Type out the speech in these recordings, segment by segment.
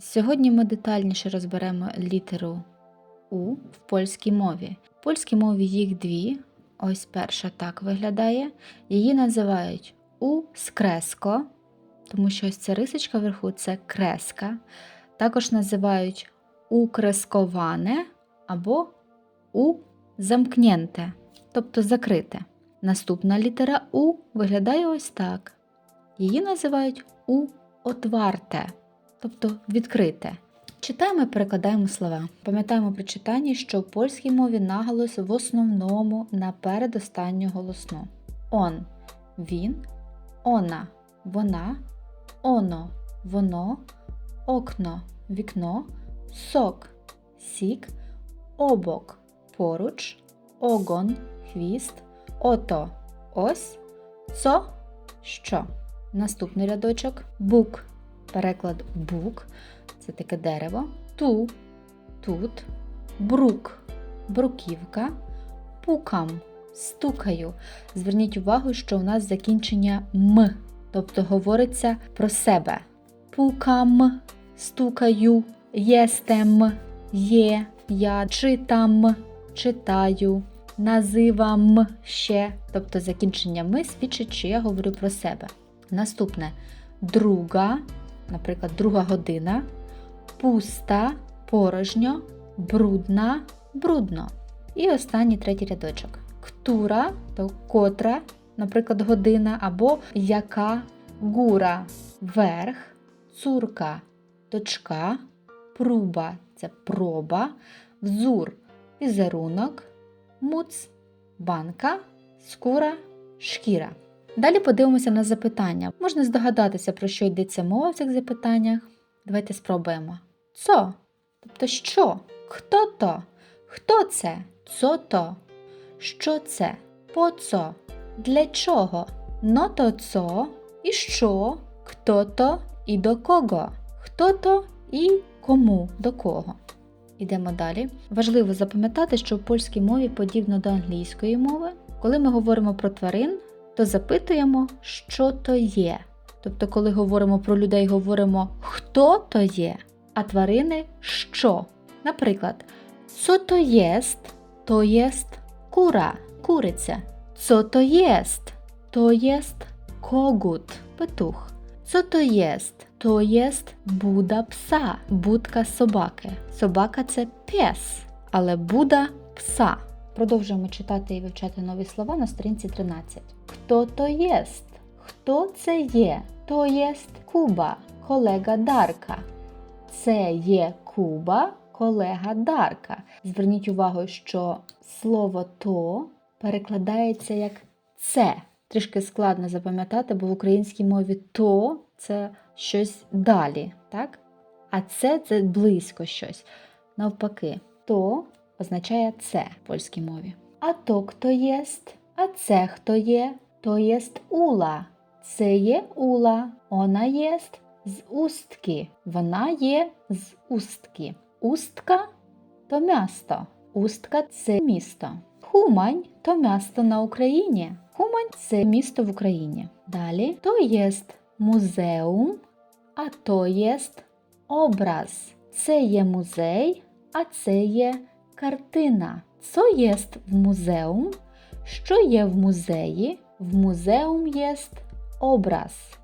Сьогодні ми детальніше розберемо літеру У в польській мові. В польській мові їх дві. Ось перша так виглядає. Її називають У скреско, тому що ось ця рисочка вверху це креска. Також називають укресковане або У замкнєнте, тобто закрите. Наступна літера У виглядає ось так. Її називають У отварте, тобто відкрите. Читаємо і перекладаємо слова. Пам'ятаємо при читанні, що в польській мові наголос в основному на передостанню голосну. Он він, она, вона, оно, воно, окно, вікно, сок, сік, обок, поруч, огон, хвіст, ото, ось, цо, що. Наступний рядочок бук, переклад бук, це таке дерево, ту, тут, брук, бруківка, пукам, стукаю. Зверніть увагу, що у нас закінчення м, тобто говориться про себе. Пукам, стукаю, єстем, є, я читам, читаю, називам ще, тобто закінчення ми свідчить, що я говорю про себе. Наступне. Друга, наприклад, друга година, пуста, порожньо, брудна, брудно. І останній третій рядочок. Ктура, то котра, наприклад, година, або яка гура, верх, цурка, дочка, пруба це проба, взур, візерунок, муц, банка, скура, шкіра. Далі подивимося на запитання. Можна здогадатися, про що йдеться мова в цих запитаннях. Давайте спробуємо. Цо? Тобто що? Хто то? Хто це? Цо то? Що це? По цо? Для чого? Но то цо і що? Хто то і до кого? Хто то і кому до кого? Ідемо далі. Важливо запам'ятати, що в польській мові, подібно до англійської мови, коли ми говоримо про тварин, то запитуємо, що то є. Тобто, коли говоримо про людей, говоримо хто то є, а тварини що. Наприклад, co to jest? To jest kura, куриця. Co to jest? To jest kogut, петух. Co to jest? To jest буда пса, будка собаки. Собака це пес, але буда пса. Продовжуємо читати і вивчати нові слова на сторінці 13. Хто то єст? Хто це є? То єст Куба, колега Дарка. Це є Куба, колега Дарка. Зверніть увагу, що слово то перекладається як це. Трішки складно запам'ятати, бо в українській мові то це щось далі, так? А це це близько щось. Навпаки, то означає це в польській мові. А то хто єст? А це хто є? То єст ула. Це є ула. Вона єст з устки. Вона є з устки. Устка то місто. Устка це місто. Хумань то місто на Україні. Хумань це місто в Україні. Далі то єст музеум, а то єст образ. Це є музей, а це є картина. Це єст в музеум. Що є в музеї? В музеум єст образ.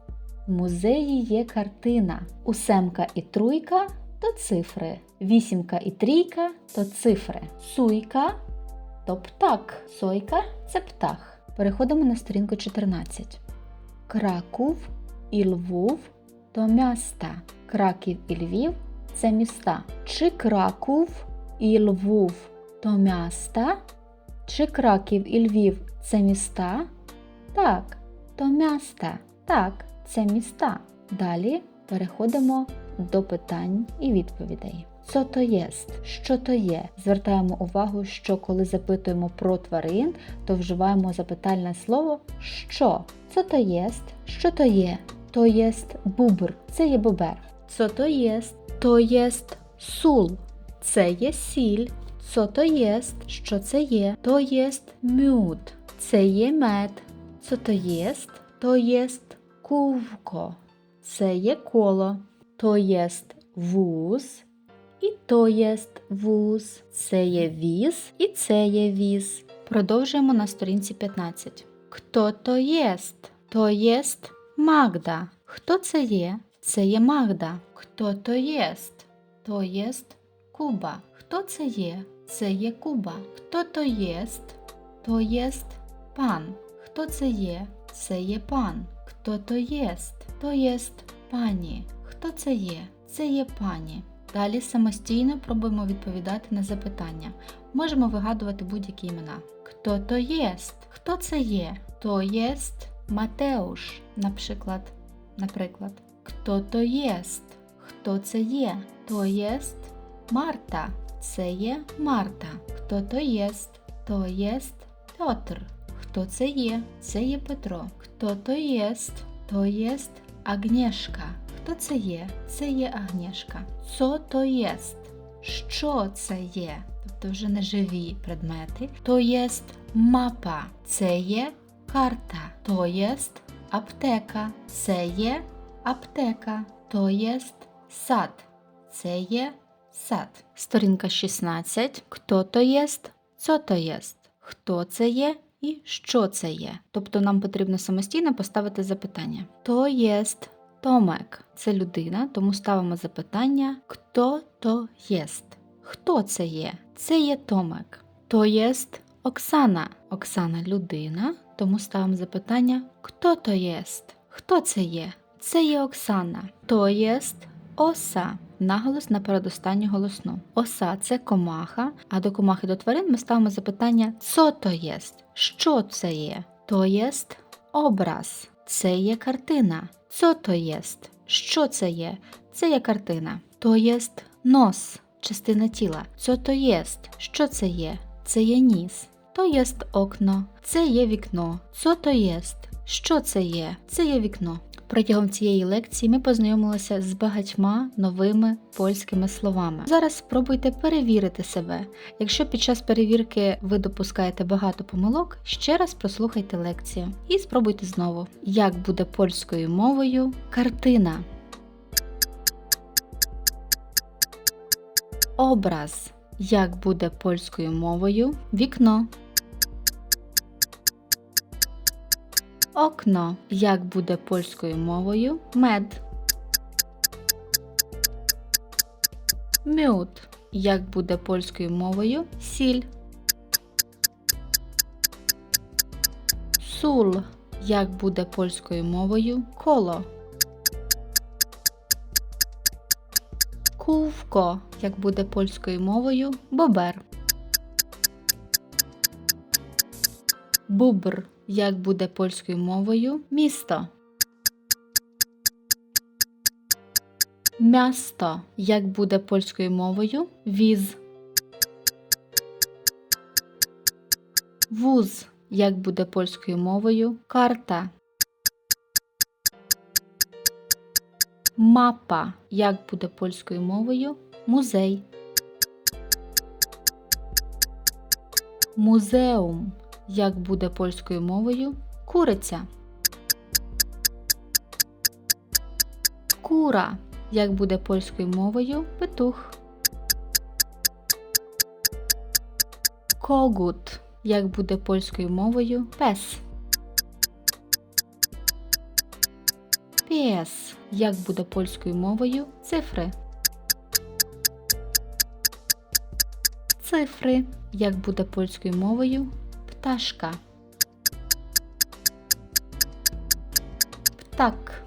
В музеї є картина. Усемка і труйка то цифри. Вісімка і трійка то цифри. Суйка то птак. Сойка це птах. Переходимо на сторінку 14. Краков і Львов то міста. Краків і Львів це міста. Чи Краков і Львов то міста? Чи Краків і Львів це міста? Так, то міста. Так, це міста. Далі переходимо до питань і відповідей. Що то єст? Що то є? Звертаємо увагу, що коли запитуємо про тварин, то вживаємо запитальне слово що. Що то єст? Що то є? То єст бубр. Це є бобер. Що то єст? То єст сул. Це є сіль. Що то єст? Що це є? То єст мюд. Це є мед. Що то єст? То єст кувко. Це є коло. То єст вуз. І то єст вуз. Це є віз і це є віз. Продовжуємо на сторінці 15. Хто то єст? То єст Магда. Хто це є? Це є Магда. Хто то єст? То єст Куба. Хто це є? Це є Куба. Хто то єст? То єст пан. Хто це є? Це є пан. Хто то єст? То єст пані. Хто це є? Це є пані. Далі самостійно пробуємо відповідати на запитання. Можемо вигадувати будь-які імена. Хто то єст? Хто це є? То єст Матеуш, наприклад. Наприклад. Хто то єст? Хто це є? То єст Марта. Це є Марта. Хто то єст? То єст Петр. Хто це є? Це є Петро. Хто то єст? То єст Агнєшка. Хто це є? Це є Агнєшка. Цо то єст? Що це є? Тобто вже не живі предмети. То єст мапа. Це є карта. То єст аптека. Це є аптека. То єст сад. Це є сад. Сторінка 16. Хто то єст? Цо то єст? Хто це є і що це є? Тобто нам потрібно самостійно поставити запитання. То єст Томек. Це людина, тому ставимо запитання Хто то єст? Хто це є? Це є Томек. То єст Оксана. Оксана людина, тому ставимо запитання Хто то єст? Хто це є? Це є Оксана. То єст Оса. Наголос на передостанню голосну. Оса це комаха, а до комахи до тварин ми ставимо запитання «Цо то єст? Що це є? То єст образ. Це є картина. Co то єст? Що це є? Це є картина. То єст нос, частина тіла. Co то єст? Що це є? Це є ніс. То єст окно. Це є вікно. Co то єст? Що це є? Це є вікно. Протягом цієї лекції ми познайомилися з багатьма новими польськими словами. Зараз спробуйте перевірити себе. Якщо під час перевірки ви допускаєте багато помилок, ще раз прослухайте лекцію і спробуйте знову, як буде польською мовою картина. Образ. Як буде польською мовою вікно. Окно. Як буде польською мовою мед. Мюд. Як буде польською мовою сіль. Сул. Як буде польською мовою коло. Кувко. Як буде польською мовою бобер. Бубр. Як буде польською мовою місто. Місто. Як буде польською мовою віз. Вуз. Як буде польською мовою карта. Мапа. Як буде польською мовою музей. Музеум. Як буде польською мовою куриця. Кура. Як буде польською мовою петух. Когут. Як буде польською мовою пес. Піс. Як буде польською мовою цифри. Цифри. Як буде польською мовою пташка. Птак.